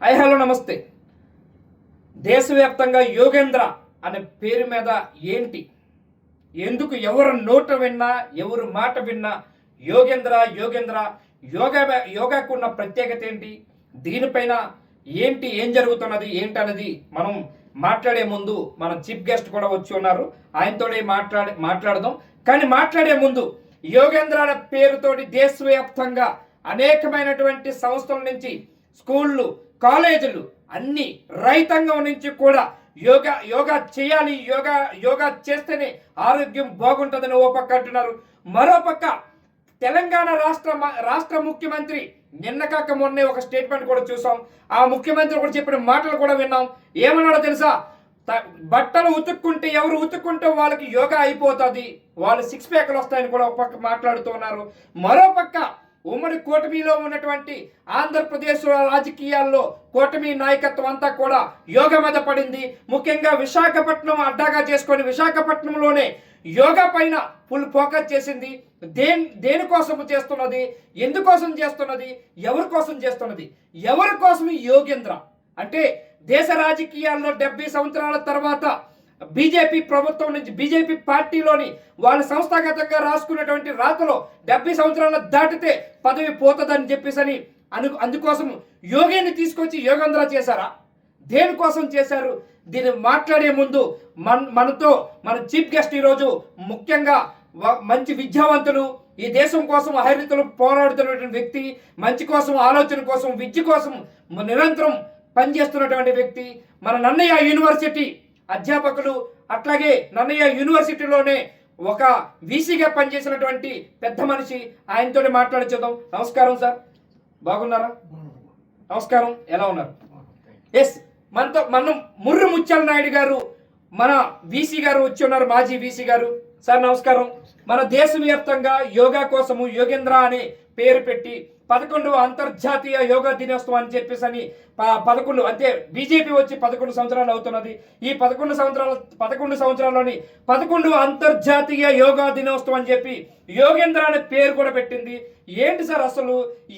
High hello నమస్తే. దేశవ్యాప్తంగా యోగేంద్ర అనే పేరు మీద ఏంటి? ఎందుకు ఎవరు నోట విన్నా ఎవరు మాట విన్నా యోగేంద్ర యోగేంద్ర యోగా యోగాకు ఉన్న ప్రత్యేకత ఏంటి? దీనిపైన ఏంటి ఏం జరుగుతున్నది ఏంటి అనేది మనం మాట్లాడే ముందు మన చీఫ్ గెస్ట్ కూడా వచ్చి ఉన్నారు. ఆయనతోనే మాట్లాడి మాట్లాడదాం. కానీ మాట్లాడే ముందు యోగేంద్ర అనే పేరుతోటి దేశవ్యాప్తంగా అనేకమైనటువంటి సంస్థల నుంచి స్కూళ్ళు కాలేజీలు అన్ని రైతాంగం నుంచి కూడా యోగా యోగా చేయాలి యోగా యోగా చేస్తేనే ఆరోగ్యం బాగుంటుందని ఓ పక్క అంటున్నారు. మరో పక్క తెలంగాణ రాష్ట్ర రాష్ట్ర ముఖ్యమంత్రి నిన్న కాక మొన్నే ఒక స్టేట్మెంట్ కూడా చూసాం. ఆ ముఖ్యమంత్రి కూడా చెప్పిన మాటలు కూడా విన్నాం. ఏమన్నాడో తెలుసా? బట్టలు ఉతుక్కుంటే ఎవరు ఉతుక్కుంటే వాళ్ళకి యోగా అయిపోతుంది. వాళ్ళు సిక్స్ ప్యాక్లు వస్తాయని కూడా ఒక పక్క మాట్లాడుతున్నారు మరో పక్క ఉమ్మడి కూటమిలో ఉన్నటువంటి ఆంధ్రప్రదేశ్ రాజకీయాల్లో కూటమి నాయకత్వం అంతా కూడా యోగ మీద పడింది. ముఖ్యంగా విశాఖపట్నం అడ్డాగా చేసుకొని విశాఖపట్నంలోనే యోగా పైన ఫుల్ ఫోకస్ చేసింది. దేని దేనికోసం చేస్తున్నది? ఎందుకోసం చేస్తున్నది? ఎవరి కోసం చేస్తున్నది? ఎవరి కోసం యోగేంద్ర? అంటే దేశ రాజకీయాల్లో డెబ్బై సంవత్సరాల తర్వాత బీజేపీ ప్రభుత్వం నుంచి బీజేపీ పార్టీలోని వాళ్ళ సంస్థాగతంగా రాసుకున్నటువంటి రాతలో డెబ్బై సంవత్సరాలు దాటితే పదవి పోతుందని చెప్పేసి అని అను అందుకోసం యోగిని తీసుకొచ్చి యోగేంద్ర చేశారా? దేనికోసం చేశారు? దీన్ని మాట్లాడే ముందు మన మనతో మన చీఫ్ గెస్ట్ ఈరోజు ముఖ్యంగా మంచి విద్యావంతులు ఈ దేశం కోసం అహరితలు పోరాడుతున్నటువంటి వ్యక్తి మంచి కోసం ఆలోచన కోసం విద్య కోసం నిరంతరం పనిచేస్తున్నటువంటి వ్యక్తి మన నన్నయ్య యూనివర్సిటీ అధ్యాపకులు అట్లాగే నన్నయ్య యూనివర్సిటీలోనే ఒక వీసీగా పనిచేసినటువంటి పెద్ద మనిషి ఆయనతో మాట్లాడించుదాం నమస్కారం సార్. బాగున్నారా? నమస్కారం. ఎలా ఉన్నారు? ఎస్ మనతో మనం ముర్రు ముత్యాల నాయుడు గారు మన వీసీ గారు వచ్చి ఉన్నారు మాజీ వీసీ గారు. సార్ నమస్కారం. మన దేశవ్యాప్తంగా యోగా కోసము యోగేంద్ర అనే పేరు పెట్టి పదకొండవ అంతర్జాతీయ యోగా దినోత్సవం అని చెప్పేసి అని పదకొండు అంటే బీజేపీ వచ్చి పదకొండు సంవత్సరాలు అవుతున్నది. ఈ పదకొండు సంవత్సరాల పదకొండు సంవత్సరాల్లోని పదకొండు అంతర్జాతీయ యోగా దినోత్సవం అని చెప్పి యోగేంద్ర అనే పేరు కూడా పెట్టింది. ఏంటి సార్ అసలు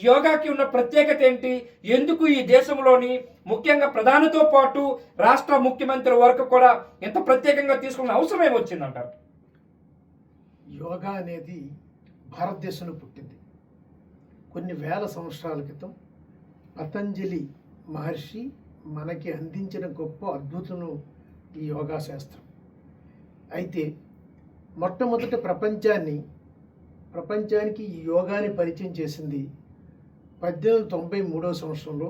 యోగాకి ఉన్న ప్రత్యేకత ఏంటి? ఎందుకు ఈ దేశంలోని ముఖ్యంగా ప్రధానితో పాటు రాష్ట్ర ముఖ్యమంత్రి వరకు కూడా ఎంత ప్రత్యేకంగా తీసుకున్న అవసరం ఏమొచ్చిందంటారు? యోగా అనేది భారతదేశంలో పుట్టింది. కొన్ని వేల సంవత్సరాల క్రితం పతంజలి మహర్షి మనకి అందించిన గొప్ప అద్భుతం ఈ యోగా శాస్త్రం. అయితే మొట్టమొదట ప్రపంచాన్ని ప్రపంచానికి ఈ యోగాని పరిచయం చేసింది పద్దెనిమిది తొంభై మూడో సంవత్సరంలో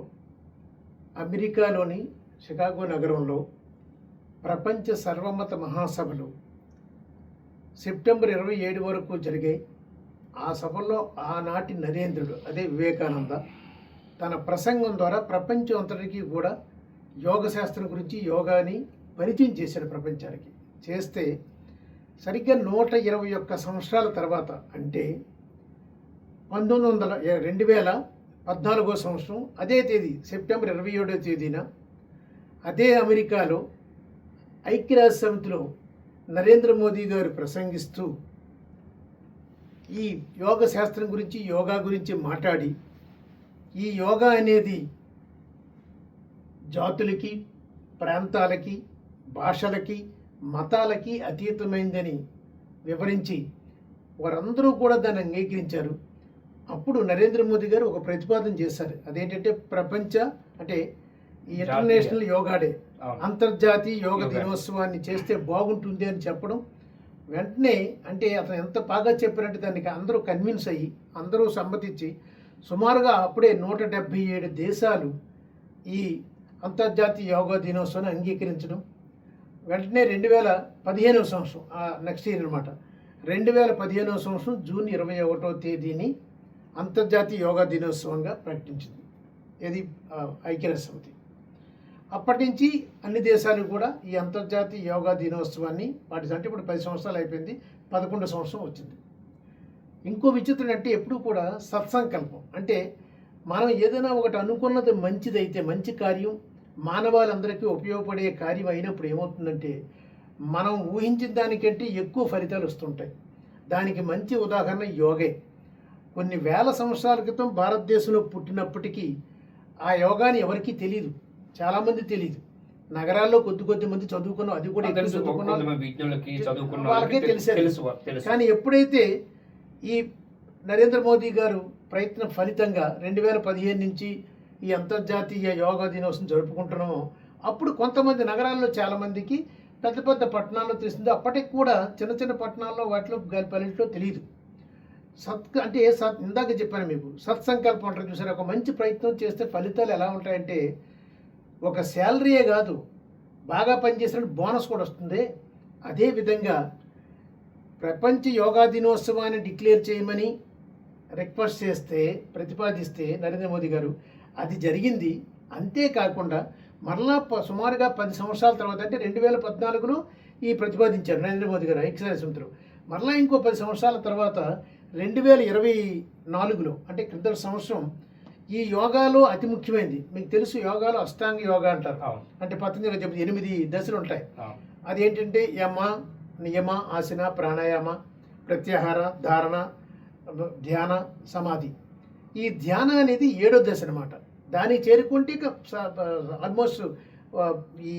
అమెరికాలోని షికాగో నగరంలో ప్రపంచ సర్వమత మహాసభలు సెప్టెంబర్ ఇరవై ఏడు వరకు జరిగాయి. ఆ సభలో ఆనాటి నరేంద్రుడు అదే వివేకానంద తన ప్రసంగం ద్వారా ప్రపంచం అంతటికీ కూడా యోగ శాస్త్రం గురించి యోగాని పరిచయం చేశాడు ప్రపంచానికి. చేస్తే సరిగ్గా నూట ఇరవై ఒక్క సంవత్సరాల తర్వాత అంటే పంతొమ్మిది వందల రెండు వేల పద్నాలుగో సంవత్సరం అదే తేదీ సెప్టెంబర్ ఇరవై ఏడో తేదీన అదే అమెరికాలో ఐక్యరాజ్య సమితిలో నరేంద్ర మోదీ గారు ప్రసంగిస్తూ ఈ యోగ శాస్త్రం గురించి యోగా గురించి మాట్లాడి ఈ యోగా అనేది జాతులకి ప్రాంతాలకి భాషలకి మతాలకి అతీతమైందని వివరించి వారందరూ కూడా దాన్ని అంగీకరించారు అప్పుడు నరేంద్ర మోదీ గారు ఒక ప్రతిపాదన చేశారు అదేంటంటే ప్రపంచ అంటే ఈ ఇంటర్నేషనల్ యోగా డే. అంతర్జాతీయ యోగా. దినోత్సవాన్ని చేస్తే బాగుంటుంది అని చెప్పడం వెంటనే అంటే అతను ఎంత బాగా చెప్పినట్టు దానికి అందరూ కన్విన్స్ అయ్యి అందరూ సమ్మతించి సుమారుగా అప్పుడే నూట డెబ్భై ఏడు దేశాలు ఈ అంతర్జాతీయ యోగా దినోత్సవాన్ని అంగీకరించడం వెంటనే రెండు వేల పదిహేనవ సంవత్సరం నెక్స్ట్ ఇయర్ అనమాట రెండు వేల పదిహేనవ సంవత్సరం జూన్ ఇరవై ఒకటో తేదీని అంతర్జాతీయ యోగా దినోత్సవంగా ప్రకటించింది. ఇది ఐక్యరాజ్య సమితి. అప్పటి నుంచి అన్ని దేశాలు కూడా ఈ అంతర్జాతీయ యోగా దినోత్సవాన్ని పాటిస్తారు. అంటే ఇప్పుడు పది సంవత్సరాలు అయిపోయింది పదకొండు సంవత్సరం వచ్చింది. ఇంకో విచిత్రం అంటే ఎప్పుడు కూడా సత్సంకల్పం. అంటే మనం ఏదైనా ఒకటి అనుకున్నది మంచిదైతే మంచి కార్యం మానవాళందరికీ ఉపయోగపడే కార్యం అయినప్పుడు ఏమవుతుందంటే మనం ఊహించిన దానికంటే ఎక్కువ ఫలితాలు వస్తుంటాయి. దానికి మంచి ఉదాహరణ యోగే. కొన్ని వేల సంవత్సరాల క్రితం భారతదేశంలో పుట్టినప్పటికీ ఆ యోగాని ఎవరికీ తెలియదు చాలామంది తెలియదు నగరాల్లో కొద్ది కొద్ది మంది చదువుకున్నాం అది కూడా తెలుసు చదువుకున్నాం వాళ్ళకే తెలిసేది. తెలుసు తెలుసు. కానీ ఎప్పుడైతే ఈ నరేంద్ర మోదీ గారు ప్రయత్నం ఫలితంగా రెండు వేల పదిహేను నుంచి ఈ అంతర్జాతీయ యోగా దినోత్సవం జరుపుకుంటున్నామో అప్పుడు కొంతమంది నగరాల్లో చాలామందికి పెద్ద పెద్ద పట్టణాల్లో తెలిసింది అప్పటికి కూడా చిన్న చిన్న పట్టణాల్లో వాటిలో పల్లెట్లో తెలియదు సత్ అంటే సత్ ఇందాక చెప్పాను మీకు సత్సంకల్పం అంటారు చూసారు? ఒక మంచి ప్రయత్నం చేస్తే ఫలితాలు ఎలా ఉంటాయంటే ఒక శాలరీయే కాదు బాగా పనిచేసిన బోనస్ కూడా వస్తుంది. అదేవిధంగా ప్రపంచ యోగా దినోత్సవాన్ని డిక్లేర్ చేయమని రిక్వెస్ట్ చేస్తే ప్రతిపాదిస్తే నరేంద్ర మోదీ గారు అది జరిగింది. అంతేకాకుండా మరలా ప- సుమారుగా పది సంవత్సరాల తర్వాత అంటే రెండు వేల పద్నాలుగులో ఈ ప్రతిపాదించారు నరేంద్ర మోదీ గారు ఐక్యరాజ్య సమితిలో. మరలా ఇంకో పది సంవత్సరాల తర్వాత రెండు వేల ఇరవై నాలుగులో అంటే క్రితం సంవత్సరం ఈ యోగాలో అతి ముఖ్యమైనది. మీకు తెలుసు యోగాలో అష్టాంగ యోగా అంటారు. అంటే పతంజలి చెప్తే ఎనిమిది దశలు ఉంటాయి. అదేంటంటే యమ నియమ ఆసన ప్రాణాయామ ప్రత్యాహార ధారణ ధ్యాన సమాధి. ఈ ధ్యాన అనేది ఏడో దశ అనమాట దాన్ని చేరుకుంటే ఇక ఆల్మోస్ట్ ఈ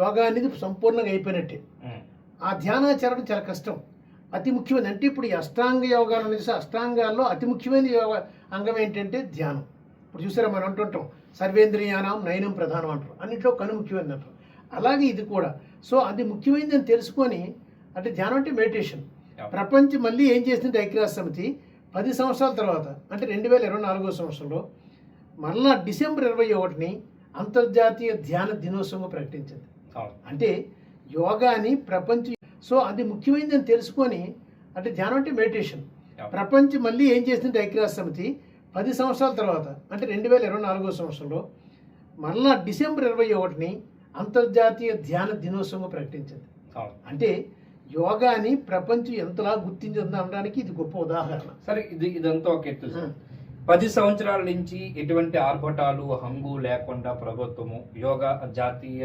యోగా అనేది సంపూర్ణంగా అయిపోయినట్టే. ఆ ధ్యానాచరణ చాలా కష్టం. అతి ముఖ్యమైనది అంటే ఇప్పుడు ఈ అష్టాంగ యోగాలు అనేసి అష్టాంగాల్లో అతి ముఖ్యమైన యోగ అంగం ఏంటంటే ధ్యానం. ఇప్పుడు చూసారా మనం అంటుంటాం సర్వేంద్రియానం నయనం ప్రధానం అంటారు. అన్నింటిలో కను ముఖ్యమైనది అంటారు. అలాగే ఇది కూడా. సో అది ముఖ్యమైనదని తెలుసుకొని అంటే ధ్యానం అంటే మెడిటేషన్. ప్రపంచం మళ్ళీ ఏం చేసిందంటే ఐక్యరాజ్య సమితి? పది సంవత్సరాల తర్వాత అంటే రెండు వేల ఇరవై నాలుగో సంవత్సరంలో మరలా డిసెంబర్ ఇరవై ఒకటిని అంతర్జాతీయ ధ్యాన దినోత్సవంగా ప్రకటించింది. అంటే యోగాని ప్రపంచ సో అది ముఖ్యమైనదని తెలుసుకొని అంటే ధ్యానం అంటే మెడిటేషన్. ప్రపంచం మళ్ళీ ఏం చేసిందంటే ఐక్యరాజ్య సమితి? పది సంవత్సరాల తర్వాత అంటే రెండు వేల ఇరవై నాలుగో సంవత్సరంలో మరలా డిసెంబర్ ఇరవై ఒకటిని అంతర్జాతీయ ధ్యాన దినోత్సవంగా ప్రకటించింది. అంటే యోగాని ప్రపంచం ఎంతలా గుర్తించిందో అనడానికి ఇది గొప్ప ఉదాహరణ. సరే ఇది ఇదంతా ఒక ఎత్తు. పది సంవత్సరాల నుంచి ఎటువంటి ఆర్భటాలు హంగు లేకుండా ప్రభుత్వము యోగా జాతీయ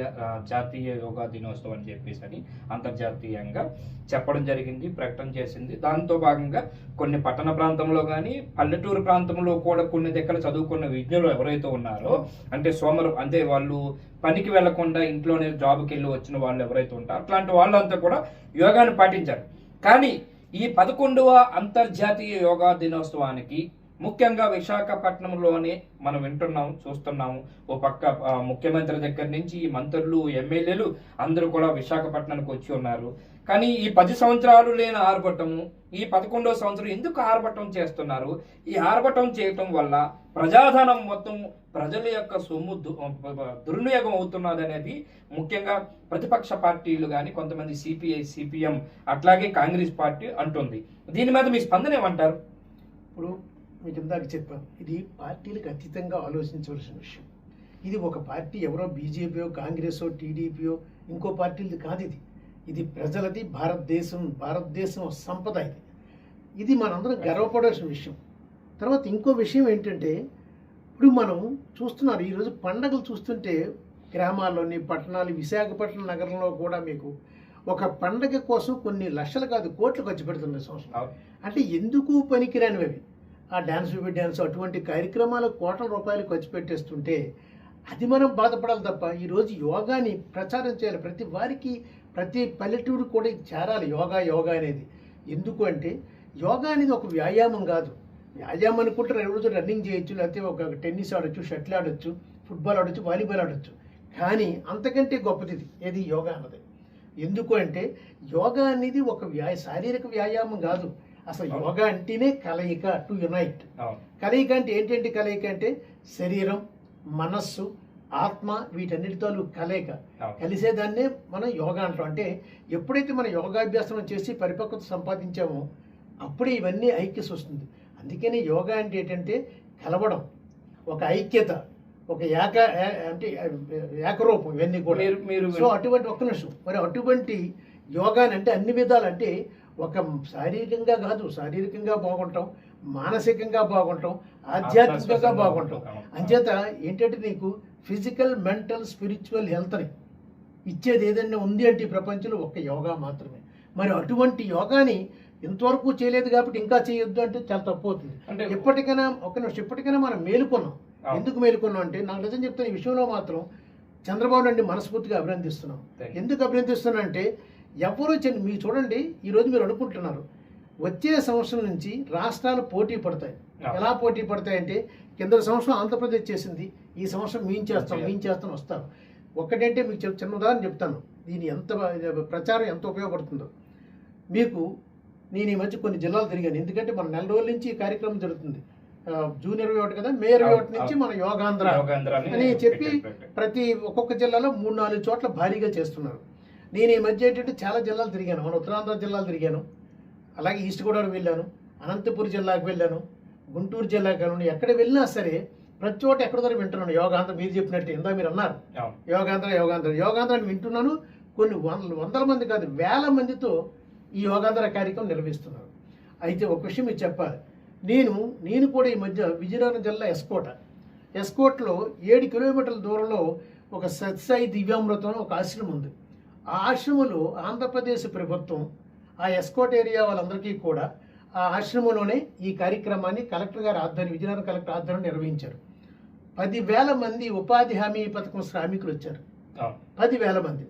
జాతీయ యోగా దినోత్సవం అని చెప్పేసి అని అంతర్జాతీయంగా చెప్పడం జరిగింది ప్రకటన చేసింది. దాంతో భాగంగా కొన్ని పట్టణ ప్రాంతంలో కానీ పల్లెటూరు ప్రాంతంలో కూడా కొన్ని దగ్గర చదువుకున్న విజ్ఞులు ఎవరైతే ఉన్నారో అంటే సోమరు అంటే వాళ్ళు పనికి వెళ్ళకుండా ఇంట్లోనే జాబ్కి వెళ్ళి వచ్చిన వాళ్ళు ఎవరైతే ఉంటారో అట్లాంటి వాళ్ళంతా కూడా యోగాను పాటించారు. కానీ ఈ పదకొండవ అంతర్జాతీయ యోగా దినోత్సవానికి ముఖ్యంగా విశాఖపట్నంలోనే మనం వింటున్నాం చూస్తున్నాము. ఓ పక్క ముఖ్యమంత్రి దగ్గర నుంచి ఈ మంత్రులు ఎమ్మెల్యేలు అందరూ కూడా విశాఖపట్నానికి వచ్చి ఉన్నారు. కానీ ఈ పది సంవత్సరాలు లేని ఆర్భటము ఈ పదకొండవ సంవత్సరం ఎందుకు ఆర్భటం చేస్తున్నారు? ఈ ఆర్భటం చేయటం వల్ల ప్రజాధనం మొత్తం ప్రజల యొక్క సొమ్ము దు- దుర్వినియోగం అవుతున్నది అనేది ముఖ్యంగా ప్రతిపక్ష పార్టీలు కానీ కొంతమంది సిపిఐ సిపిఎం అట్లాగే కాంగ్రెస్ పార్టీ అంటుంది. దీని మీద మీ స్పందన ఏమంటారు? ఇప్పుడు మీకు ఇందాక చెప్పాను. ఇది పార్టీలకు అతీతంగా ఆలోచించవలసిన విషయం. ఇది ఒక పార్టీ ఎవరో బీజేపీయో కాంగ్రెసో టీడీపీయో ఇంకో పార్టీలది కాదు ఇది. ఇది ప్రజలది భారతదేశం భారతదేశం సంపద ఇది. ఇది మనందరం గర్వపడాల్సిన విషయం. తర్వాత ఇంకో విషయం ఏంటంటే ఇప్పుడు మనం చూస్తున్నారు ఈరోజు పండగలు చూస్తుంటే గ్రామాల్లోని పట్టణాలు విశాఖపట్నం నగరంలో కూడా మీకు ఒక పండగ కోసం కొన్ని లక్షలు కాదు కోట్లు ఖర్చు పెడుతున్నారు సంవత్సరం. అంటే ఎందుకు పనికిరానివి అవి? ఆ డ్యాన్స్ బేబీ డ్యాన్స్ అటువంటి కార్యక్రమాలకు కోట్ల రూపాయలు ఖర్చు పెట్టేస్తుంటే అది మనం బాధపడాలి తప్ప ఈరోజు యోగాని ప్రచారం చేయాలి. ప్రతి వారికి ప్రతి పల్లెటూరు కూడా చేరాలి. యోగా యోగా అనేది. ఎందుకు అంటే యోగా అనేది ఒక వ్యాయామం కాదు. వ్యాయామం అనుకుంటే రోజు రన్నింగ్ చేయొచ్చు లేకపోతే ఒక టెన్నిస్ ఆడొచ్చు షటిల్ ఆడొచ్చు ఫుట్బాల్ ఆడొచ్చు వాలీబాల్ ఆడొచ్చు. కానీ అంతకంటే గొప్పది ఇది. ఏది? యోగా అన్నది. ఎందుకు అంటే యోగా అనేది ఒక వ్యా శారీరక వ్యాయామం కాదు. అసలు యోగా అంటేనే కలయిక టు యునైట్. కలయిక అంటే ఏంటంటే కలయిక అంటే శరీరం మనస్సు ఆత్మ వీటన్నిటితో కలయిక. కలిసేదాన్నే మనం యోగా అంటాం. అంటే ఎప్పుడైతే మనం యోగాభ్యాసం చేసి పరిపక్వత సంపాదించామో అప్పుడే ఇవన్నీ ఐక్యత వస్తుంది. అందుకని యోగా అంటే ఏంటంటే కలవడం. ఒక ఐక్యత ఒక ఏక అంటే ఏకరూపం ఇవన్నీ కూడా. మీరు సో అటువంటి ఒక్క నిమిషం. మరి అటువంటి యోగాని అంటే అన్ని విధాలు అంటే ఒక శారీరకంగా కాదు శారీరకంగా బాగుంటాం మానసికంగా బాగుంటాం ఆధ్యాత్మికంగా బాగుంటాం. అంచేత ఏంటంటే నీకు ఫిజికల్ మెంటల్ స్పిరిచువల్ హెల్త్ని ఇచ్చేది ఏదైనా ఉంది అంటే ఈ ప్రపంచంలో ఒక్క యోగా మాత్రమే. మరి అటువంటి యోగాని ఇంతవరకు చేయలేదు కాబట్టి ఇంకా చేయొద్దు అంటే చాలా తప్పు అవుతుంది. అంటే ఎప్పటికైనా ఒక నిమిషం ఇప్పటికైనా మనం మేలుకున్నాం. ఎందుకు మేలుకున్నాం అంటే నాకు నిజం చెప్తాను ఈ విషయంలో మాత్రం చంద్రబాబు నాయుడు మనస్ఫూర్తిగా అభినందిస్తున్నాం. ఎందుకు అభినందిస్తున్నా అంటే ఎవరు మీరు చూడండి ఈరోజు మీరు అనుకుంటున్నారు. వచ్చే సంవత్సరం నుంచి రాష్ట్రాలు పోటీ పడతాయి. ఎలా పోటీ పడతాయి అంటే కింద సంవత్సరం ఆంధ్రప్రదేశ్ చేసింది. ఈ సంవత్సరం మేము చేస్తాం. మేము చేస్తాం వస్తారు. ఒక్కటంటే మీకు చెప్- చిన్న ఉదాహరణ చెప్తాను. దీని ఎంత ప్రచారం ఎంత ఉపయోగపడుతుందో. మీకు నేను ఈ మధ్య కొన్ని జిల్లాలు తిరిగాను. ఎందుకంటే మన నెల రోజుల నుంచి ఈ కార్యక్రమం జరుగుతుంది. జూన్ ఇరవై ఒకటి కదా మే ఇరవై ఒకటి నుంచి మన యోగాంధ్ర అని చెప్పి. ప్రతి ఒక్కొక్క జిల్లాలో మూడు నాలుగు చోట్ల భారీగా చేస్తున్నారు. నేను ఈ మధ్య ఏంటంటే చాలా జిల్లాలు తిరిగాను. మన ఉత్తరాంధ్ర జిల్లాలు తిరిగాను. అలాగే ఈస్ట్ గోదావరి వెళ్ళాను. అనంతపురం జిల్లాకు వెళ్ళాను. గుంటూరు జిల్లాకు వెళ్ళాను. ఎక్కడ వెళ్ళినా సరే ప్రతి చోట ఎక్కడ దగ్గర వింటున్నాను. యోగాంధ్ర మీరు చెప్పినట్టు. ఇందా మీరు అన్నారు. యోగాంధ్ర యోగాంధ్ర. యోగాంధ్ర వింటున్నాను. కొన్ని వందల వందల మంది కాదు వేల మందితో ఈ యోగాంధ్ర కార్యక్రమం నిర్వహిస్తున్నారు. అయితే ఒక విషయం మీకు చెప్పాలి. నేను నేను కూడా ఈ మధ్య విజయనగరం జిల్లా ఎస్కోట. ఎస్కోట్లో ఏడు కిలోమీటర్ల దూరంలో ఒక సత్సాయి దివ్యామృతం ఒక ఆశ్రమం ఉంది. ఆ ఆశ్రమంలో ఆంధ్రప్రదేశ్ ప్రభుత్వం ఆ ఎస్కోట్ ఏరియా వాళ్ళందరికీ కూడా ఆ ఆశ్రమంలోనే ఈ కార్యక్రమాన్ని కలెక్టర్ గారి ఆధ్వర్యం విజయనగరం కలెక్టర్ ఆధ్వర్యం నిర్వహించారు. పదివేల మంది ఉపాధి హామీ పథకం శ్రామికులు వచ్చారు. పదివేల మంది.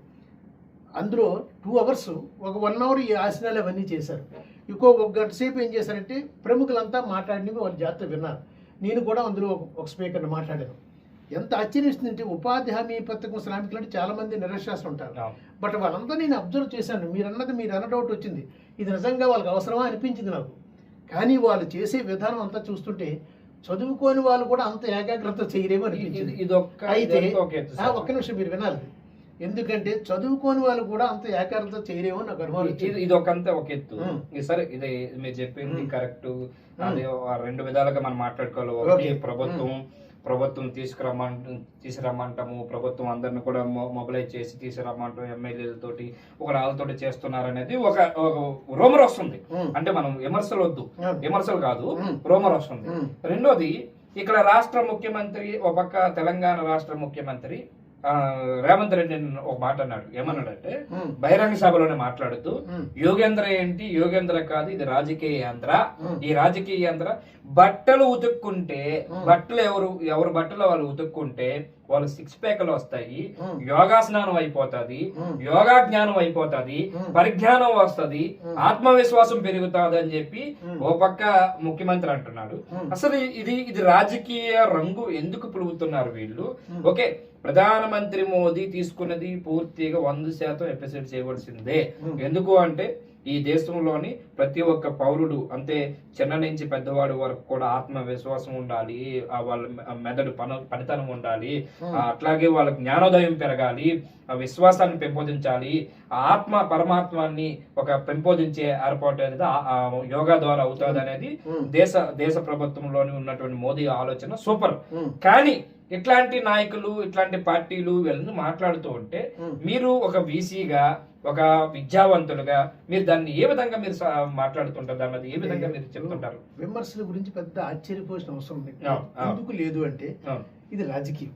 అందులో టూ అవర్స్ ఒక వన్ అవర్ ఈ ఆసనాలు అవన్నీ చేశారు. ఇంకో ఒక గంట సేపు ఏం చేశారంటే ప్రముఖులంతా మాట్లాడినవి వాళ్ళు జాగ్రత్త విన్నారు. నేను కూడా అందులో ఒక స్పీకర్ని మాట్లాడాను. ఎంత ఆశ్చర్యిస్తుందంటే ఉపాధి హామీ పథకం శ్రామికులు అంటే చాలా మంది నిరక్షాసం ఉంటారు. బట్ వాళ్ళంతా నేను అబ్జర్వ్ చేశాను మీరు అన్నది మీరు అన్న డౌట్ వచ్చింది. ఇది నిజంగా వాళ్ళకి అవసరమా అనిపించింది నాకు. కానీ వాళ్ళు చేసే విధానం అంతా చూస్తుంటే చదువుకోని వాళ్ళు కూడా అంత ఏకాగ్రత చేయరేమో అనిపించింది. ఒక్క అయితే. ఒక్క నిమిషం మీరు వినాలి. ఎందుకంటే చదువుకోని వాళ్ళు కూడా అంత ఏకాగ్రత చేయరేమో నాకు అనుమానం ఇది ఒకంత ఒక ఎత్తు. సరే ఇది మీరు చెప్పింది. కరెక్ట్. అది రెండు విధాలుగా మనం మాట్లాడుకోవాలి. ప్రభుత్వం ప్రభుత్వం తీసుకురమ్మంట తీసుకురమ్మంటాము ప్రభుత్వం అందరిని కూడా మొబిలైజ్ చేసి తీసుకురమ్మంటాం ఎమ్మెల్యేలతోటి ఒక వాళ్ళతోటి చేస్తున్నారు అనేది ఒక రోమర్ వస్తుంది. అంటే మనం విమర్శలు వద్దు. విమర్శలు కాదు. రోమర్ వస్తుంది. రెండోది ఇక్కడ రాష్ట్ర ముఖ్యమంత్రి ఒక పక్క తెలంగాణ రాష్ట్ర ముఖ్యమంత్రి రేవంత్ రెడ్డి ఒక మాట అన్నాడు ఏమన్నాడంటే. బహిరంగ సభలోనే మాట్లాడుతూ. యోగేంద్ర ఏంటి యోగేంద్ర కాదు ఇది రాజకీయ యంత్ర. ఈ రాజకీయ యంత్ర బట్టలు ఉతుక్కుంటే. బట్టలు ఎవరు ఎవరు బట్టలు వాళ్ళు ఉతుక్కుంటే వాళ్ళు సిక్స్ ప్యాక్లు వస్తాయి ఉం. యోగా స్నానం అయిపోతుంది. యోగా జ్ఞానం అయిపోతుంది. పరిజ్ఞానం వస్తది. ఆత్మవిశ్వాసం పెరుగుతుంది అని చెప్పి. ఓ పక్క ముఖ్యమంత్రి అంటున్నాడు. అసలు ఇది ఇది రాజకీయ రంగు ఎందుకు పులుగుతున్నారు వీళ్ళు. ఓకే ప్రధానమంత్రి మోదీ తీసుకున్నది పూర్తిగా వంద శాతం ఎపిసోడ్ చేయవలసిందే. ఎందుకు అంటే ఈ దేశంలోని ప్రతి ఒక్క పౌరుడు అంటే చిన్న నుంచి పెద్దవాడు వరకు కూడా ఆత్మవిశ్వాసం ఉండాలి ఆ వాళ్ళ మెదడు పన పనితనం ఉండాలి అట్లాగే వాళ్ళ జ్ఞానోదయం పెరగాలి ఆ విశ్వాసాన్ని పెంపొందించాలి ఆ ఆత్మ పరమాత్మాన్ని ఒక పెంపొందించే ఏర్పాటు అనేది యోగా ద్వారా అవుతుంది అనేది. దేశ దేశ ప్రభుత్వంలోని ఉన్నటువంటి మోదీ ఆలోచన సూపర్. కానీ ఇట్లాంటి నాయకులు ఇట్లాంటి పార్టీలు వీళ్ళని మాట్లాడుతూ ఉంటే. మీరు ఒక వీసీగా ఒక విద్యావంతులుగా మీరు దాన్ని ఏ విధంగా మీరు మాట్లాడుతుంటారు? దాని మీద ఏ విధంగా మీరు చెప్తుంటారు? విమర్శల గురించి పెద్ద ఆశ్చర్యపోసిన అవసరం. ఎందుకు లేదు అంటే ఇది రాజకీయం.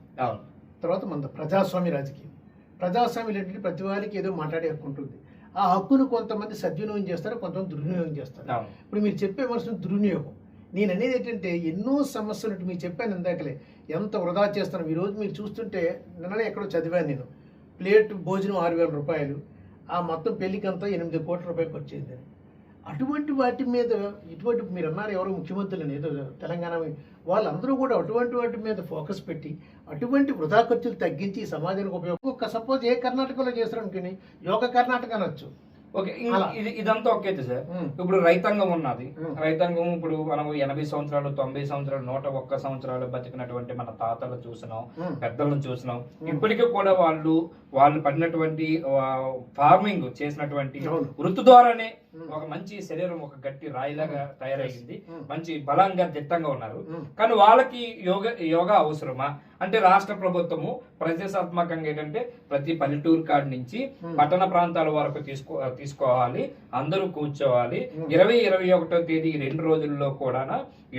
తర్వాత మన ప్రజాస్వామ్య రాజకీయం. ప్రజాస్వామ్యం ఏంటంటే ప్రతి వారికి ఏదో మాట్లాడే హక్కు ఉంటుంది. ఆ హక్కును కొంతమంది సద్వినియోగం చేస్తారు కొంతమంది దుర్వినియోగం చేస్తారు. ఇప్పుడు మీరు చెప్పే మనసు దుర్వినియోగం. నేను అనేది ఏంటంటే ఎన్నో సమస్యలు. మీరు చెప్పాను ఇందాకలే. ఎంత వృధా చేస్తున్నాం ఈరోజు మీరు చూస్తుంటే నిన్ననే ఎక్కడో చదివాను నేను. ప్లేట్ భోజనం ఆరు వేల రూపాయలు ఆ మొత్తం పెళ్ళికంతా ఎనిమిది కోట్ల రూపాయలు వచ్చింది అటువంటి వాటి మీద ఇటువంటి మీరు అన్నారు ఎవరో ముఖ్యమంత్రులు ఏదో తెలంగాణ వాళ్ళందరూ కూడా అటువంటి వాటి మీద ఫోకస్ పెట్టి అటువంటి వృధా ఖర్చులు తగ్గించి సమాజానికి ఉపయోగం. ఒక సపోజ్ ఏ కర్ణాటకలో చేస్తారు అనుకుని యోగ కర్ణాటక అనొచ్చు. ఓకే ఇదంతా ఓకే సార్. ఇప్పుడు రైతాంగం ఉన్నది. రైతాంగం ఇప్పుడు మనం ఎనభై సంవత్సరాలు తొంభై సంవత్సరాలు నూట ఒక్క సంవత్సరాలు బతికినటువంటి మన తాతలు చూసినాం. పెద్దలను చూసినాం. ఇప్పటికీ కూడా వాళ్ళు వాళ్ళు పడినటువంటి ఫార్మింగ్ చేసినటువంటి. వృత్తి ద్వారానే. ఒక మంచి శరీరం ఒక గట్టి రాయిలాగా తయారైంది. మంచి బలంగా దిట్టంగా ఉన్నారు. కానీ వాళ్ళకి యోగ యోగా అవసరమా? అంటే రాష్ట్ర ప్రభుత్వము ప్రదేశాత్మకంగా ఏంటంటే ప్రతి పల్లెటూరు కాడి నుంచి. పట్టణ ప్రాంతాల వరకు తీసుకో తీసుకోవాలి. అందరూ కూర్చోవాలి. ఇరవై ఇరవై ఒకటో తేదీ రెండు రోజుల్లో కూడా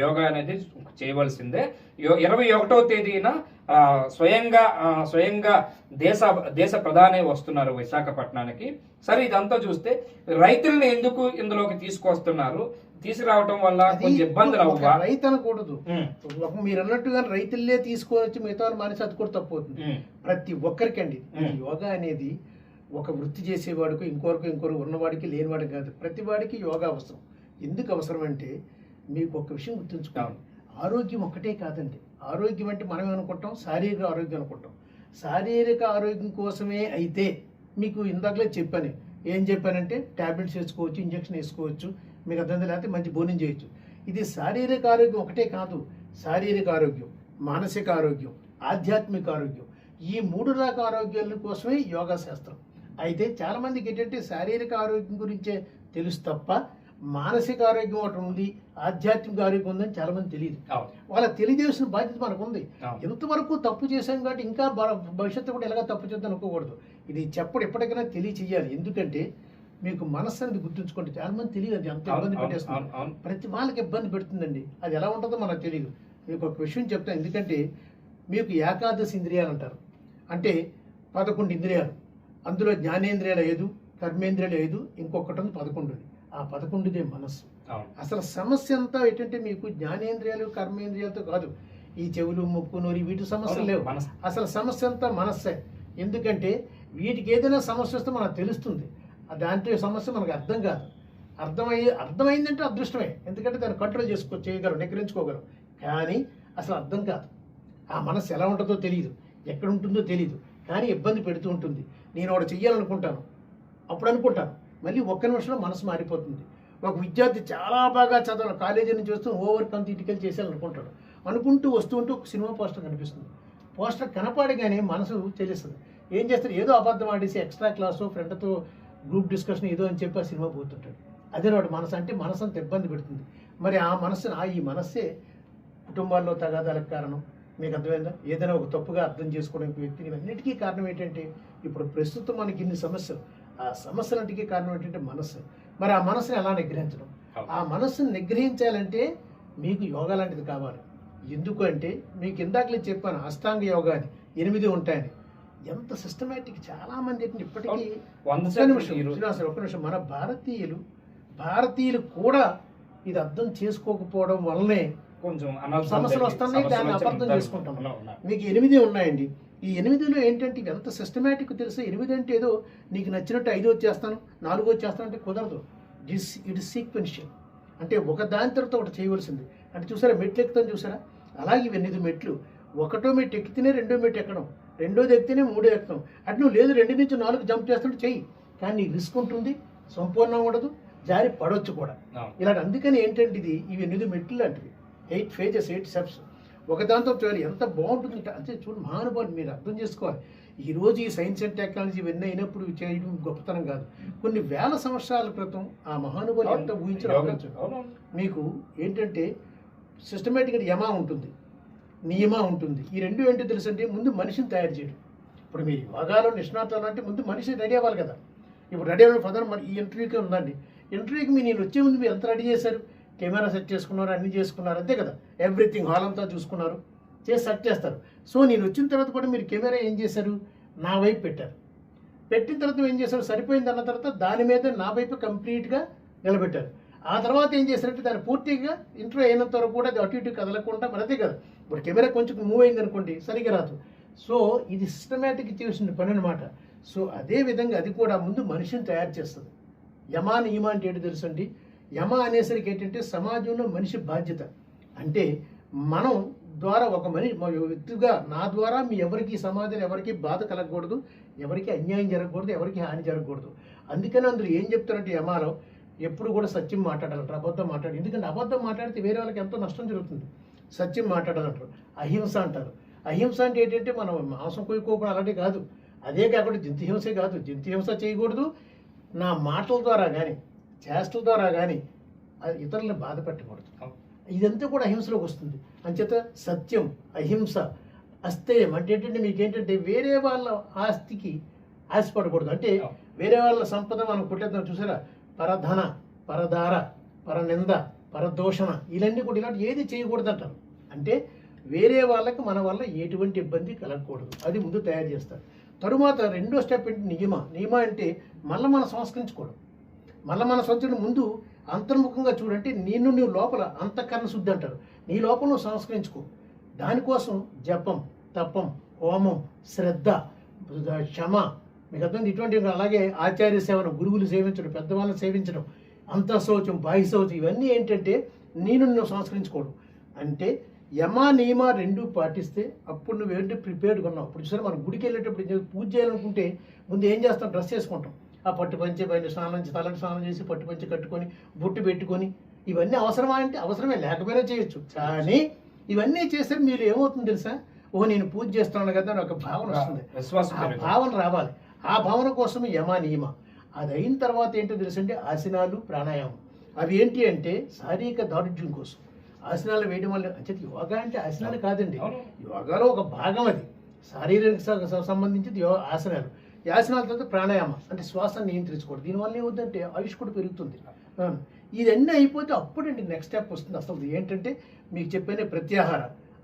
యోగా అనేది చేయవలసిందే. ఇరవై ఒకటవ తేదీన స్వయంగా స్వయంగా దేశ దేశ ప్రధాని వస్తున్నారు విశాఖపట్నానికి. సరే ఇదంతా చూస్తే రైతుల్ని ఎందుకు ఇందులోకి తీసుకొస్తున్నారు? తీసుకురావటం వల్ల కొంచెం ఇబ్బందులు ఒక అవ్వవా? రైతు అనకూడదు. మీరు అన్నట్టుగా రైతులే తీసుకొని వచ్చి మిగతా మానేసి అది కూడా తప్పు అవుతుంది. ఉమ్, ప్రతి ఒక్కరికండి ఈ మ్మ్. యోగా అనేది ఒక వృత్తి చేసేవాడికి ఇంకొకరికి ఇంకొకరు ఉన్నవాడికి లేనివాడికి కాదు. ప్రతి వాడికి యోగా అవసరం. ఎందుకు అవసరం అంటే మీకు ఒక విషయం గుర్తుంచుకోవాలి ఆరోగ్యం ఒకటే కాదండి. ఆరోగ్యం అంటే మనం అనుకుంటాం శారీరక ఆరోగ్యం అనుకుంటాం. శారీరక ఆరోగ్యం కోసమే అయితే మీకు ఇందాకలే చెప్పాను. ఏం చెప్పానంటే ట్యాబ్లెట్స్ వేసుకోవచ్చు ఇంజక్షన్ వేసుకోవచ్చు మీకు అర్థం లేకపోతే మంచి భోజనం చేయొచ్చు. ఇది శారీరక ఆరోగ్యం ఒకటే కాదు. శారీరక ఆరోగ్యం మానసిక ఆరోగ్యం ఆధ్యాత్మిక ఆరోగ్యం. ఈ మూడు రకాల ఆరోగ్యాల కోసమే యోగా శాస్త్రం. అయితే చాలామందికి ఏంటంటే శారీరక ఆరోగ్యం గురించే తెలుసు తప్ప మానసిక ఆరోగ్యం ఒకటి ఉంది ఆధ్యాత్మిక ఆరోగ్యం ఉందని చాలా మంది తెలియదు వాళ్ళకి తెలియజేసిన బాధ్యత మనకు ఉంది. ఎంతవరకు తప్పు చేశాం కాబట్టి ఇంకా భవిష్యత్తు కూడా ఎలాగ తప్పు చేద్దాం అనుకోకూడదు. ఇది చెప్పడు ఎప్పటికైనా తెలియచేయాలి. ఎందుకంటే మీకు మనస్సు అనేది గుర్తుంచుకోండి. చాలా మంది తెలియదు అది ఎంత ఇబ్బంది పెట్టేస్తుంది. ప్రతి వాళ్ళకి ఇబ్బంది పెడుతుందండి. అది ఎలా ఉంటుందో మనకు తెలియదు. మీకు ఒక విషయం చెప్తాను ఎందుకంటే మీకు ఏకాదశి ఇంద్రియాలు అంటారు. అంటే పదకొండు ఇంద్రియాలు. అందులో జ్ఞానేంద్రియాలు ఐదు కర్మేంద్రియాలు ఐదు ఇంకొకటి ఉంది పదకొండుది ఆ పదకొండుదే మనస్సు. అసలు సమస్య అంతా ఏంటంటే మీకు జ్ఞానేంద్రియాలు కర్మేంద్రియాలతో కాదు. ఈ చెవులు ముక్కు నోరి వీటి సమస్యలు లేవు. అసలు సమస్య అంతా మనస్సే. ఎందుకంటే వీటికి ఏదైనా సమస్య వస్తే మనకు తెలుస్తుంది. దాంట్లో సమస్య మనకు అర్థం కాదు. అర్థమయ్యే అర్థమైందంటే అదృష్టమే. ఎందుకంటే దాన్ని కంట్రోల్ చేసుకో చేయగలం నిగ్రహించుకోగలం. కానీ అసలు అర్థం కాదు. ఆ మనస్సు ఎలా ఉంటుందో తెలియదు ఎక్కడ ఉంటుందో తెలియదు కానీ ఇబ్బంది పెడుతూ ఉంటుంది. నేను ఒకటి చెయ్యాలనుకుంటాను. అప్పుడు అనుకుంటాను. మళ్ళీ ఒక్క నిమిషంలో మనసు మారిపోతుంది. ఒక విద్యార్థి చాలా బాగా చదవాలి కాలేజీ నుంచి వస్తూ ఓవర్ కంప్లీటికల్ చేసేయాలనుకుంటాడు అనుకుంటూ వస్తూ ఉంటూ ఒక సినిమా పోస్టర్ కనిపిస్తుంది. పోస్టర్ కనపడగానే మనసు తెలుస్తుంది ఏం చేస్తారు ఏదో అబద్ధం ఆడేసి ఎక్స్ట్రా క్లాసు ఫ్రెండ్తో గ్రూప్ డిస్కషన్ ఏదో అని చెప్పి ఆ సినిమా పోతుంటాడు. అదే వాడు మనసు అంటే మనసు అంత ఇబ్బంది పెడుతుంది. మరి ఆ మనస్సును ఆ ఈ మనస్సే కుటుంబాల్లో తగాదాలకు కారణం. మీకు అర్థమైందా? ఏదైనా ఒక తప్పుగా అర్థం చేసుకోవడానికి వ్యక్తిని అన్నిటికీ కారణం ఏంటంటే ఇప్పుడు ప్రస్తుతం మనకి ఇన్ని సమస్యలు. ఆ సమస్యలన్నిటికీ కారణం ఏంటంటే మనస్సు. మరి ఆ మనస్సుని ఎలా నిగ్రహించడం? ఆ మనస్సును నిగ్రహించాలంటే మీకు యోగా లాంటిది కావాలి. ఎందుకు అంటే మీకు ఇందాకలే చెప్పాను అష్టాంగ యోగా అని ఎనిమిది ఉంటాయని. ఎంత సిస్టమేటిక్ చాలా మంది ఏంటంటే ఇప్పటికీ ఒక్క నిమిషం ఒక్క నిమిషం మన భారతీయులు భారతీయులు కూడా ఇది అర్థం చేసుకోకపోవడం వల్లనే కొంచెం సమస్యలు వస్తున్నాయి, దాన్ని అపార్థం ఇబ్బంది చేసుకుంటాం. మీకు ఎనిమిది ఉన్నాయండి. ఈ ఎనిమిదిలో ఏంటంటే ఇవి ఎంత సిస్టమేటిక్ తెలుసా? ఎనిమిది అంటే ఏదో నీకు నచ్చినట్టు ఐదో వచ్చేస్తాను నాలుగో వచ్చేస్తాను అంటే కుదరదు. దిస్ ఇట్ సీక్వెన్షియల్ అంటే ఒక దాని తర్వాత ఒకటి చేయవలసింది. అంటే చూసారా మెట్లు ఎక్కుతాను చూసారా? అలాగే ఇవి ఎనిమిది మెట్లు. ఒకటో మెట్టు ఎక్కితేనే రెండో మెట్టు ఎక్కడం. రెండోది ఎక్కితేనే మూడో ఎక్కుతాం అటు నువ్వు లేదు రెండు నుంచి నాలుగు జంప్ చేస్తుంటే చెయ్యి. కానీ నీకు రిస్క్ ఉంటుంది సంపూర్ణం ఉండదు జారి పడవచ్చు కూడా. ఇలాంటి అందుకని ఏంటంటే ఇది ఇవి ఎనిమిది మెట్లు లాంటివి ఎయిట్ ఫేజెస్ ఎయిట్ స్టెప్స్ ఒకదాంతో చూడాలి ఎంత బాగుంటుంది అంటే చూడండి మహానుభావులు మీరు అర్థం చేసుకోవాలి. ఈ రోజు ఈ సైన్స్ అండ్ టెక్నాలజీ ఇవన్నీ అయినప్పుడు చేయడం గొప్పతనం కాదు. కొన్ని వేల సంవత్సరాల క్రితం ఆ మహానుభావులు ఎంత. అవునవును. మీకు ఏంటంటే సిస్టమేటిక్గా యమా ఉంటుంది. నియమ ఉంటుంది. ఈ రెండు ఏంటో తెలుసంటే ముందు మనిషిని తయారు చేయడం. ఇప్పుడు మీరు యోగాలో నిష్ణాతాలు అంటే ముందు మనిషి రెడీ అవ్వాలి కదా. ఇప్పుడు రెడీ అవ్వడం ప్రధానం ఈ ఇంటర్వ్యూకి ఉందండి. ఇంటర్వ్యూకి మీరు నేను వచ్చే ముందు మీరు ఎంత రెడీ చేశారు? కెమెరా సెట్ చేసుకున్నారు అన్ని చేసుకున్నారు అంతే కదా? ఎవ్రీథింగ్ హాల్ అంతా చూసుకున్నారు చేసి సెట్ చేస్తారు. సో నేను వచ్చిన తర్వాత కూడా మీరు కెమెరా ఏం చేశారు? నా వైపు పెట్టారు. పెట్టిన తర్వాత ఏం చేశారు? సరిపోయింది అన్న తర్వాత దాని మీద నా వైపు కంప్లీట్గా నిలబెట్టారు. ఆ తర్వాత ఏం చేశారంటే దాన్ని పూర్తిగా ఇంట్లో అయినంత వరకు కూడా అది అటు ఇటు కదలకుండా మరి అదే కదా ఇప్పుడు కెమెరా కొంచెం మూవ్ అయింది అనుకోండి సరిగ్గా రాదు. సో ఇది సిస్టమేటిక్ చేసిన పని అనమాట సో అదే విధంగా అది కూడా ముందు మనిషిని తయారు చేస్తుంది. యమాన్ ఈమా అంటే ఏంటి తెలుసండి? యమ అనేసరికి ఏంటంటే సమాజంలో మనిషి బాధ్యత. అంటే మనం ద్వారా ఒక మనిషి వ్యక్తిగా నా ద్వారా మీ ఎవరికి సమాజం ఎవరికి బాధ కలగకూడదు ఎవరికి అన్యాయం జరగకూడదు ఎవరికి హాని జరగకూడదు. అందుకని అందులో ఏం చెప్తారంటే యమాలో ఎప్పుడు కూడా సత్యం మాట్లాడాలంటారు అబద్ధం మాట్లాడు ఎందుకంటే అబద్ధం మాట్లాడితే వేరే వాళ్ళకి ఎంతో నష్టం జరుగుతుంది. సత్యం మాట్లాడాలంటారు. అహింస అంటారు. అహింస అంటే ఏంటంటే మనం మాంసం కొయ్యుకోకుండా అలాంటి కాదు. అదే కాకుండా జంతు హింసే కాదు. జంతు హింస చేయకూడదు. నా మాటల ద్వారా కానీ చేష్టల ద్వారా కానీ ఇతరులను బాధ పెట్టకూడదు. ఇదంతా కూడా అహింసలోకి వస్తుంది. అంచేత సత్యం అహింస అస్థేయం అంటే ఏంటంటే మీకు ఏంటంటే వేరే వాళ్ళ ఆస్తికి ఆశపడకూడదు. అంటే వేరే వాళ్ళ సంపద మనం కొట్టేద్దాం. చూసారా? పరధన పరధార పరనింద పరదోషణ ఇవన్నీ కూడా ఇలాంటి ఏది చేయకూడదు అంటారు అంటే వేరే వాళ్ళకి మన వల్ల ఎటువంటి ఇబ్బంది కలగకూడదు. అది ముందు తయారు చేస్తారు. తరువాత రెండో స్టెప్ ఏంటి? నియమ. నియమ అంటే మళ్ళీ మనం సంస్కరించుకోవడం. మళ్ళీ మన సొంతని ముందు అంతర్ముఖంగా చూడంటే నిన్ను నువ్వు లోపల అంతఃకరణ శుద్ధి అంటారు. నీ లోపల నువ్వు సంస్కరించుకో. దానికోసం జపం తపం హోమం శ్రద్ధ క్షమ. మీకు అర్థం ఇటువంటి అలాగే ఆచార్య సేవను గురువులు సేవించడం పెద్దవాళ్ళని సేవించడం అంతఃశౌచం బాహ్య శౌచం ఇవన్నీ ఏంటంటే నేను నువ్వు సంస్కరించుకోవడం అంటే యమ నియమ రెండు పాటిస్తే అప్పుడు నువ్వు ఏంటి ప్రిపేర్డ్గా ఉన్నావు. ఇప్పుడు సరే మనం గుడికి వెళ్ళేటప్పుడు పూజ చేయాలనుకుంటే ముందు ఏం చేస్తాం? డ్రెస్ చేసుకుంటాం ఆ పట్టు పంచి పైన స్నానం తలని స్నానం చేసి పట్టు పంచి కట్టుకొని బొట్టు పెట్టుకొని ఇవన్నీ అవసరమా అంటే అవసరమే లేకపోయినా చేయొచ్చు. కానీ ఇవన్నీ చేస్తే మీరు ఏమవుతుంది తెలుసా? ఓ నేను పూజ చేస్తున్నాను కదా అని ఒక భావన వస్తుంది. భావన రావాలి. ఆ భావన కోసం యమ నియమ. అది అయిన తర్వాత ఏంటో తెలుసంటే ఆసనాలు ప్రాణాయామం. అవి ఏంటి అంటే శారీరక దారుఢ్యం కోసం. ఆసనాలు వేయడం వల్ల అంటే యోగా అంటే ఆసనాలు కాదండి. యోగాలో ఒక భాగం అది. శారీరక స- స- సంబంధించింది యో ఆసనాలు. ఈ తర్వాత ప్రాణాయామ అంటే శ్వాసను నియంత్రించుకోవడం. దీనివల్ల ఏమవుతుందంటే ఆయుష్ కూడా పెరుగుతుంది ఇదన్నీ అయిపోతే అప్పుడండి నెక్స్ట్ స్టెప్ వస్తుంది. అసలు ఏంటంటే మీకు చెప్పేనే ప్రత్యాహార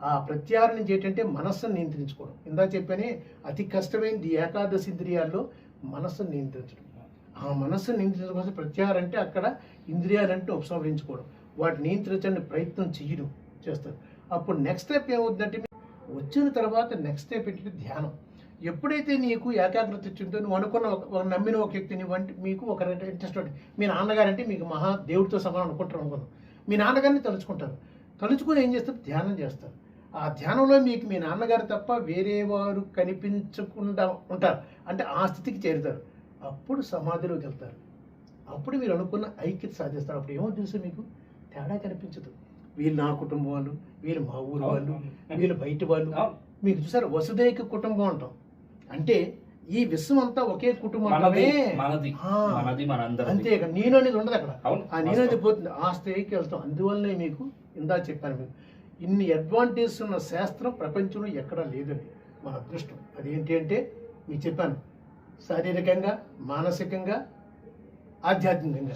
ఆ ప్రత్యాహారం నుంచి ఏంటంటే మనస్సును నియంత్రించుకోవడం. ఇందా చెప్పానే అతి కష్టమైనది ఏకాదశి ఇంద్రియాల్లో మనస్సును నియంత్రించడం. ఆ మనస్సును నియంత్రించడం కోసం ప్రత్యాహారం అంటే అక్కడ ఇంద్రియాలంటే ఉపసంహరించుకోవడం. వాటిని నియంత్రించడానికి ప్రయత్నం చేయడం చేస్తారు. అప్పుడు నెక్స్ట్ స్టెప్ ఏమవుతుందంటే వచ్చిన తర్వాత నెక్స్ట్ స్టెప్ ఏంటంటే ధ్యానం. ఎప్పుడైతే నీకు ఏకాగ్రత వచ్చిందో నువ్వు అనుకున్న ఒక నమ్మిన ఒక వ్యక్తిని వంటి మీకు ఒక ఇంట్రెస్ట్ ఉంటుంది మీ నాన్నగారంటే మీకు మహా దేవుడితో సమానం అనుకుంటారు అనుకున్నాం మీ నాన్నగారిని తలుచుకుంటారు. తలుచుకుని ఏం చేస్తారు? ధ్యానం చేస్తారు. ఆ ధ్యానంలో మీకు మీ నాన్నగారు తప్ప వేరే వారు కనిపించకుండా ఉంటారు. అంటే ఆ స్థితికి చేరుతారు. అప్పుడు సమాధిలోకి వెళ్తారు. అప్పుడు మీరు అనుకున్న ఐక్యత సాధిస్తారు. అప్పుడు ఏమో తెలుసు మీకు? తేడా కనిపించదు. వీళ్ళు నా కుటుంబం వాళ్ళు వీళ్ళు మా ఊరు వాళ్ళు వీళ్ళు బయట వాళ్ళు. మీకు చూసారు? వసుదైక కుటుంబం అంటాం. అంటే ఈ విశ్వం అంతా ఒకే కుటుంబం మనది. మనది ఆ, మనది మనందరిది. అంతే నేను అనేది ఉండదు అక్కడ. అవును ఆ నేను అనేది పోతుంది. ఆ స్థాయికి వెళ్తాం. అందువల్లనే మీకు ఇందా చెప్పాను మీకు ఇన్ని అడ్వాంటేజెస్ ఉన్న శాస్త్రం ప్రపంచంలో ఎక్కడా లేదని మన అదృష్టం. అదేంటి అంటే మీకు చెప్పాను. శారీరకంగా మానసికంగా ఆధ్యాత్మికంగా.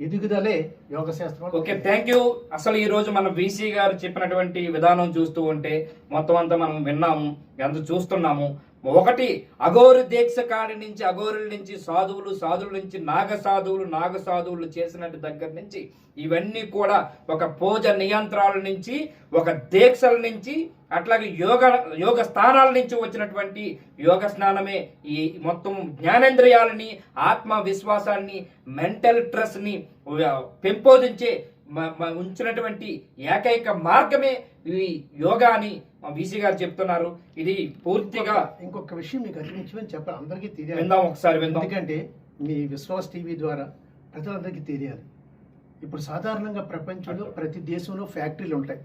ఎదుగుదలే యోగ శాస్త్రం ఓకే థ్యాంక్ యూ అసలు ఈ రోజు మన వీసీ గారు చెప్పినటువంటి విధానం చూస్తూ ఉంటే మొత్తం అంతా మనం విన్నాము ఎంత చూస్తున్నాము. ఒకటి అఘోరు దీక్ష కాడి నుంచి అఘోరుల నుంచి సాధువులు సాధువుల నుంచి నాగ సాధువులు నాగ సాధువులు చేసినట్టు దగ్గర నుంచి ఇవన్నీ కూడా ఒక పూజ నియంత్రాల నుంచి ఒక దీక్షల నుంచి అట్లాగే యోగ యోగ స్థానాల నుంచి వచ్చినటువంటి యోగ స్నానమే ఈ మొత్తం జ్ఞానేంద్రియాలని ఆత్మ విశ్వాసాన్ని మెంటల్ ట్రస్ట్ని పెంపొందించే ఉంచినటువంటి ఏకైక మార్గమే ఈ యోగా అని మా వీసీ గారు చెప్తున్నారు. ఇది పూర్తిగా ఇంకొక విషయం మీకు అనిపించమని చెప్పాలి. అందరికీ తెలియాలి. విందాం ఒకసారి విందాం. ఎందుకంటే మీ విశ్వాస్ టీవీ ద్వారా ప్రజలందరికీ తెలియాలి. ఇప్పుడు సాధారణంగా ప్రపంచంలో ప్రతి దేశంలో ఫ్యాక్టరీలు ఉంటాయి.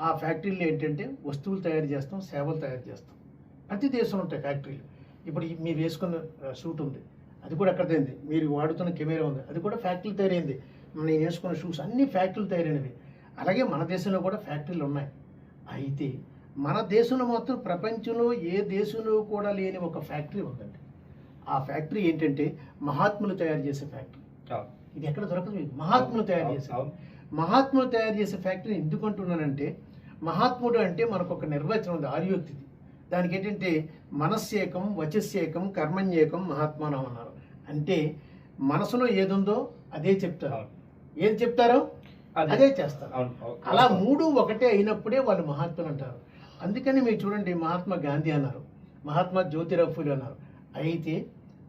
ఆ ఫ్యాక్టరీలు ఏంటంటే వస్తువులు తయారు చేస్తాం సేవలు తయారు చేస్తాం. ప్రతి దేశంలో ఉంటాయి ఫ్యాక్టరీలు. ఇప్పుడు మీరు వేసుకున్న సూట్ ఉంది. అది కూడా అక్కడైంది మీరు వాడుతున్న కెమెరా ఉంది. అది కూడా ఫ్యాక్టరీ తయారైంది. నేను వేసుకున్న షూస్ అన్ని ఫ్యాక్టరీలు తయారైనవి. అలాగే మన దేశంలో కూడా ఫ్యాక్టరీలు ఉన్నాయి. అయితే మన దేశంలో మాత్రం ప్రపంచంలో ఏ దేశంలో కూడా లేని ఒక ఫ్యాక్టరీ ఉందండి ఆ ఫ్యాక్టరీ ఏంటంటే మహాత్ములు తయారు చేసే ఫ్యాక్టరీ. ఇది ఎక్కడ దొరకదు మహాత్ములు తయారు చేసే. మహాత్ములు తయారు చేసే ఫ్యాక్టరీ ఎందుకు అంటున్నానంటే మహాత్ముడు అంటే మనకు ఒక నిర్వచనం ఉంది ఆర్యోక్తిది. దానికి ఏంటంటే మనస్సేకం వచస్సేకం కర్మణ్యేకం మహాత్మానం అన్నారు. అంటే మనసులో ఏదుందో అదే చెప్తారు. ఏది చెప్తారో? అదే. చేస్తారు. అలా మూడు ఒకటే అయినప్పుడే వాళ్ళు మహాత్ములు అంటారు. అందుకని మీరు చూడండి మహాత్మా గాంధీ అన్నారు మహాత్మా జ్యోతిరావు ఫూలే అన్నారు. అయితే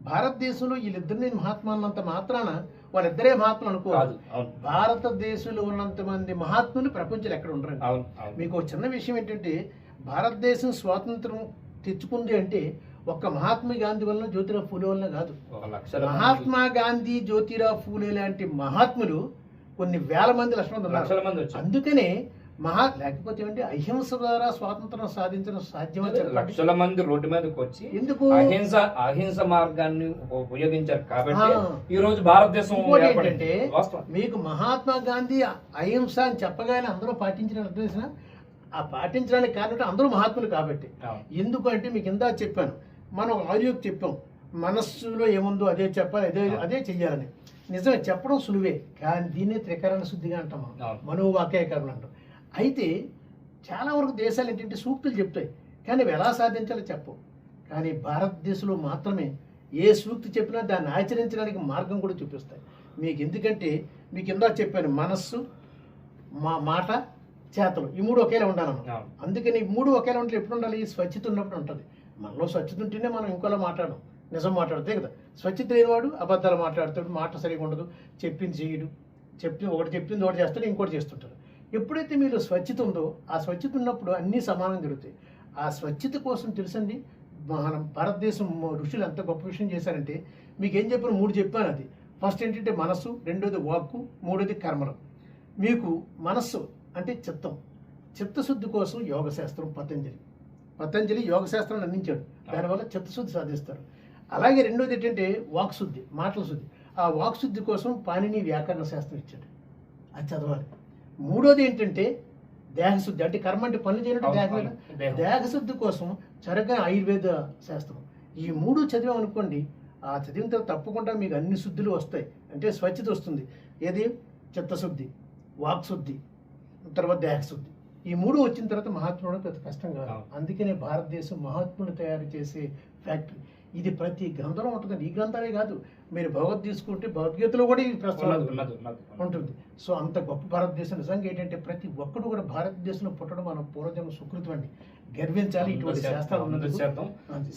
భారతదేశంలో వీళ్ళిద్దరిని మహాత్మా అన్నంత మాత్రాన వాళ్ళిద్దరే మహాత్ములు అనుకోవాలి భారతదేశంలో ఉన్నంత మంది మహాత్ములు ప్రపంచంలో ఎక్కడ అవును మీకు ఒక చిన్న విషయం ఏంటంటే భారతదేశం స్వాతంత్రం తెచ్చుకుంది అంటే ఒక్క మహాత్మా గాంధీ వలన జ్యోతిరావు ఫూలే వలన కాదు. మహాత్మా గాంధీ జ్యోతిరావు ఫూలే లాంటి మహాత్ములు కొన్ని వేల మంది లక్షల మంది ఉన్నారు. లక్షల మంది వచ్చారు. అందుకనే మహా లేకపోతే ఏంటి అహింస ద్వారా స్వాతంత్రం సాధించడం సాధ్యమా చెప్పండి. లక్షల మంది రోడ్డు మీదకి వచ్చి ఎందుకు? అహింస అహింస మార్గాన్ని ఉపయోగించారు కాబట్టి. ఈ రోజు భారతదేశం. ఏంటంటే. మీకు మహాత్మా గాంధీ అహింస అని చెప్పగానే అందరూ పాటించిన తెలిసిన? ఆ పాటించడానికి కారణం అందరూ మహాత్ములు కాబట్టి. అవును. ఎందుకు అంటే మీకు ఇందా చెప్పాను. మనం ఆడియోకి చెప్పాం. మనస్సులో ఏముందో అదే చెప్పాలి అదే అదే చెయ్యాలని. నిజమే చెప్పడం సులువే కానీ దీన్నే త్రికరణ శుద్ధిగా అంటాం మనం. అవును. మనువు వాక్యకరణ అంటాం. అయితే చాలా వరకు దేశాలు ఏంటంటే సూక్తులు చెప్తాయి కానీ అవి ఎలా సాధించాలో చెప్పవు. కానీ భారతదేశంలో మాత్రమే ఏ సూక్తి చెప్పినా దాన్ని ఆచరించడానికి మార్గం కూడా చూపిస్తాయి. మీకు ఎందుకంటే మీకు ఇందా చెప్పాను మనస్సు మా మాట చేతలు ఈ మూడు ఒకేలా ఉండాలన్న. అందుకని ఈ మూడు ఒకేలా ఉంటే ఎప్పుడు ఉండాలి? స్వచ్ఛత ఉన్నప్పుడు ఉంటుంది. మనలో స్వచ్ఛత ఉంటేనే మనం ఇంకోలా మాట్లాడడం. నిజం మాట్లాడితే కదా. స్వచ్ఛత లేనివాడు అబద్ధాలు మాట్లాడతాడు మాట సరిగా ఉండదు చెప్పింది చేయడు. చెప్పింది ఒకటి చెప్పింది ఒకటి చేస్తాడు ఇంకోటి చేస్తుంటాడు. ఎప్పుడైతే మీరు స్వచ్ఛత ఉందో ఆ స్వచ్ఛత ఉన్నప్పుడు అన్నీ సమానం జరుగుతాయి. ఆ స్వచ్ఛత కోసం తెలుసండి మన భారతదేశం ఋషులు ఎంత గొప్ప విషయం చేశారంటే మీకు ఏం చెప్పారు మూడు చెప్పాను అది. ఫస్ట్ ఏంటంటే మనస్సు రెండోది వాక్కు మూడోది కర్మలు. మీకు మనస్సు అంటే చిత్తం. చిత్తశుద్ధి కోసం యోగ శాస్త్రం పతంజలి. పతంజలి యోగ శాస్త్రాన్ని అందించాడు. దానివల్ల చిత్తశుద్ధి సాధిస్తారు. అలాగే రెండోది ఏంటంటే వాక్శుద్ధి మాటల శుద్ధి ఆ వాక్శుద్ధి కోసం పాణిని వ్యాకరణ శాస్త్రం ఇచ్చాడు. అది చదవాలి. మూడోది ఏంటంటే దేహశుద్ధి అంటే కర్మ అంటే పనులు అవును, దేహం. దేహశుద్ధి కోసం చరగా ఆయుర్వేద శాస్త్రం. ఈ మూడు చదివాం అనుకోండి ఆ చదివిన తర్వాత తప్పకుండా మీకు అన్ని శుద్ధులు వస్తాయి. అంటే స్వచ్ఛత వస్తుంది. ఏది? చిత్తశుద్ధి వాక్శుద్ధి తర్వాత దేహశుద్ధి. ఈ మూడు వచ్చిన తర్వాత మహాత్ముడు పెద్ద కష్టం కాదు. అందుకనే భారతదేశం మహాత్ములు తయారు చేసే ఫ్యాక్టరీ. ఇది ప్రతి గ్రంథంలో ఉంటుందండి ఈ గ్రంథాలే కాదు. మీరు భగవద్ తీసుకుంటే భగవద్గీతలో కూడా ఈ ప్రస్తావన ఉంటుంది. సో అంత గొప్ప భారతదేశం. నిజంగా ఏంటంటే ప్రతి ఒక్కడు కూడా భారతదేశంలో పుట్టడం మన పూర్వజన్మ సుకృతం అండి. గర్వించాలి ఇటువంటి శాస్త్రాలు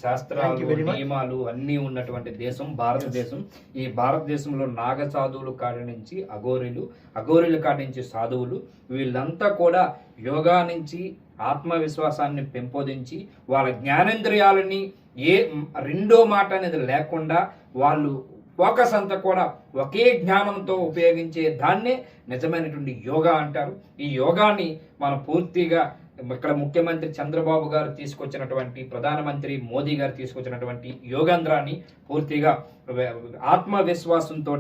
శాస్త్రాలు. నియమాలు అన్నీ ఉన్నటువంటి దేశం భారతదేశం. ఈ భారతదేశంలో నాగ సాధువులు కాడి నుంచి అఘోరీలు అఘోరీల కాడి నుంచి సాధువులు వీళ్ళంతా కూడా యోగా నుంచి ఆత్మవిశ్వాసాన్ని పెంపొందించి వాళ్ళ జ్ఞానేంద్రియాలని ఏ రెండో మాట అనేది లేకుండా వాళ్ళు ఫోకస్ అంతా కూడా ఒకే జ్ఞానంతో ఉపయోగించే దాన్నే నిజమైనటువంటి యోగా అంటారు. ఈ యోగాని మనం పూర్తిగా ఇక్కడ ముఖ్యమంత్రి చంద్రబాబు గారు తీసుకొచ్చినటువంటి ప్రధానమంత్రి మోదీ గారు తీసుకొచ్చినటువంటి యోగాంధ్రాన్ని పూర్తిగా ఆత్మవిశ్వాసంతో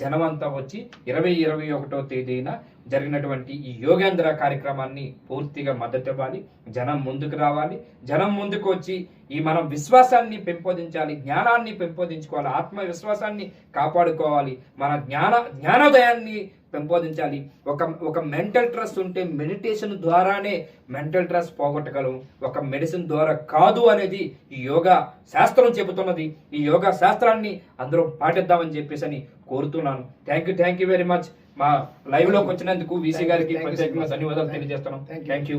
జనమంతా వచ్చి ఇరవై ఇరవై ఒకటో తేదీన జరిగినటువంటి ఈ యోగేంద్ర కార్యక్రమాన్ని పూర్తిగా మద్దతు ఇవ్వాలి. జనం ముందుకు రావాలి. జనం ముందుకు వచ్చి ఈ మనం విశ్వాసాన్ని పెంపొందించాలి జ్ఞానాన్ని పెంపొందించుకోవాలి ఆత్మవిశ్వాసాన్ని కాపాడుకోవాలి మన జ్ఞాన జ్ఞానోదయాన్ని పెంపొందించాలి. ఒక ఒక మెంటల్ ట్రస్ట్ ఉంటే మెడిటేషన్ ద్వారానే మెంటల్ ట్రస్ట్ పోగొట్టగలం. ఒక మెడిసిన్ ద్వారా కాదు అనేది ఈ యోగా శాస్త్రం చెబుతున్నది. ఈ యోగా శాస్త్రాన్ని అందరూ పాటిద్దామని చెప్పేసి అని కోరుతున్నాను. Thank you thank you very much. మా లైవ్లోకి వచ్చినందుకు వీసీ గారికి ప్రత్యేకంగా. ధన్యవాదాలు. తెలియజేస్తున్నాం. Thank you